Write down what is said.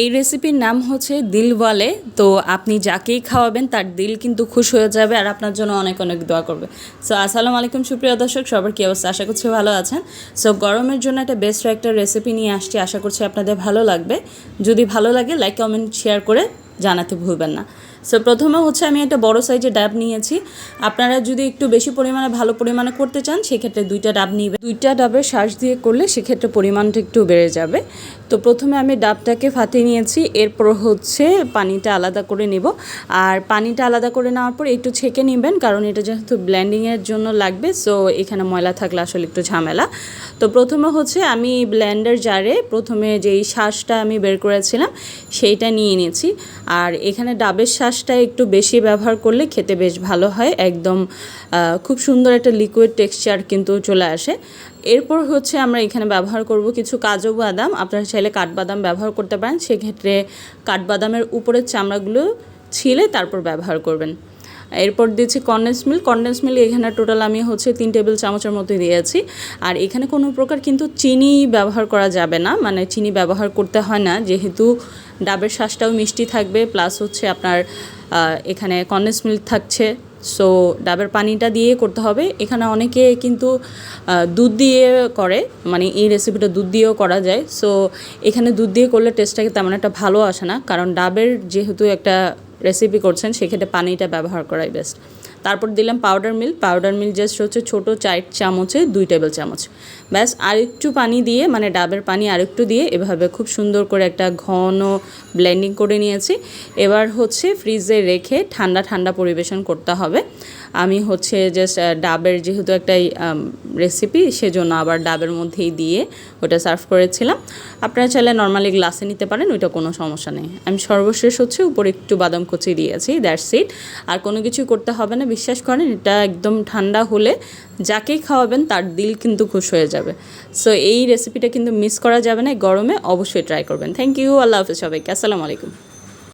এই রেসিপির নাম হচ্ছে দিলওয়ালে। তো আপনি যাকেই খাওয়াবেন, তার দিল কিন্তু খুশ হয়ে যাবে আর আপনার জন্য অনেক অনেক দোয়া করবে। সো আসসালামু আলাইকুম সুপ্রিয় দর্শক, সবার কী অবস্থা? আশা করছি ভালো আছেন। সো গরমের জন্য একটা বেস্ট একটা রেসিপি নিয়ে আসছি, আশা করছি আপনাদের ভালো লাগবে। যদি ভালো লাগে লাইক কমেন্ট শেয়ার করে জানাতে ভুলবেন না। সো প্রথমে হচ্ছে আমি একটা বড় সাইজের ডাব নিয়েছি। আপনারা যদি একটু বেশি পরিমাণে, ভালো পরিমাণে করতে চান, সেক্ষেত্রে দুইটা ডাব নিবে। দুইটা ডাবের শ্বাস দিয়ে করলে সেক্ষেত্রে পরিমাণটা একটু বেড়ে যাবে। তো প্রথমে আমি ডাবটাকে ফাটিয়ে নিয়েছি। এরপর হচ্ছে পানিটা আলাদা করে নেব। আর পানিটা আলাদা করে নেওয়ার পর একটু ছেঁকে নেবেন, কারণ এটা যেহেতু ব্ল্যান্ডিংয়ের জন্য লাগবে সো এখানে ময়লা থাকলে আসলে একটু ঝামেলা। তো প্রথমে হচ্ছে আমি ব্ল্যান্ডার জারে প্রথমে যেই শ্বাসটা আমি বের করেছিলাম, সেইটা নিয়ে নিয়েছি। আর এখানে ডাবের শ্বাসটা একটু বেশি ব্যবহার করলে খেতে বেশ ভালো হয়। একদম খুব সুন্দর একটা লিকুইড টেক্সচার কিন্তু চলে আসে। এরপর হচ্ছে আমরা এখানে ব্যবহার করব কিছু কাজু বাদাম। আপনারা চাইলে কাঠবাদাম ব্যবহার করতে পারেন। সেক্ষেত্রে কাঠবাদামের উপরের চামড়াগুলো ছিলে তারপর ব্যবহার করবেন। এরপর দিয়েছি কন্ডেন্স মিল্ক কন্ডেন্স মিল্ক এখানে টোটাল আমি হচ্ছে তিন টেবিল চামচের মতো দিয়েছি। আর এখানে কোনো প্রকার কিন্তু চিনি ব্যবহার করা যাবে না। মানে চিনি ব্যবহার করতে হয় না। যেহেতু ডাবের শ্বাসটাও মিষ্টি থাকবে প্লাস হচ্ছে আপনার এখানে কন্ডেন্স মিল্ক থাকছে। সো ডাবের পানিটা দিয়ে করতে হবে। এখানে অনেকে কিন্তু দুধ দিয়ে করে। মানে এই রেসিপিটা দুধ দিয়েও করা যায়। সো এখানে দুধ দিয়ে করলে টেস্টটাকে তেমন একটা ভালো আসে না। কারণ ডাবের যেহেতু একটা রেসিপি করছেন, সেক্ষেত্রে পানিটা ব্যবহার করাই বেস্ট তারপর দিলাম powder milk powder milk just হচ্ছে ছোটো চার চামচে দুই টেবিল চামচ। ব্যাস আরেকটু পানি দিয়ে মানে ডাবের পানি আরেকটু দিয়ে এভাবে খুব সুন্দর করে একটা ঘন ব্লেন্ডিং করে নিয়েছি। এবার হচ্ছে ফ্রিজে রেখে ঠান্ডা ঠান্ডা পরিবেশন করতে হবে। আমি হচ্ছে জাস্ট ডাবের যেহেতু একটা রেসিপি সেজন্য আবার ডাবের মধ্যেই দিয়ে ওটা সার্ভ করেছিলাম। আপনারা চাইলে নর্মালি গ্লাসে নিতে পারেন, ওইটা কোনো সমস্যা নেই। আমি সর্বশেষ হচ্ছে উপরে একটু বাদাম কুচি দিয়েছি দ্যাটস ইট আর কোনো কিছু করতে হবে না, বিশ্বাস করেন, এটা একদম ঠান্ডা হলে যাকেই খাওয়াবেন, তার দিল কিন্তু খুশ হয়ে যাবে। সো এই রেসিপিটা কিন্তু মিস করা যাবে না গরমে অবশ্যই ট্রাই করবেন। থ্যাংক ইউ আল্লাহ হাফিজ সবাইকে। আসসালামু আলাইকুম।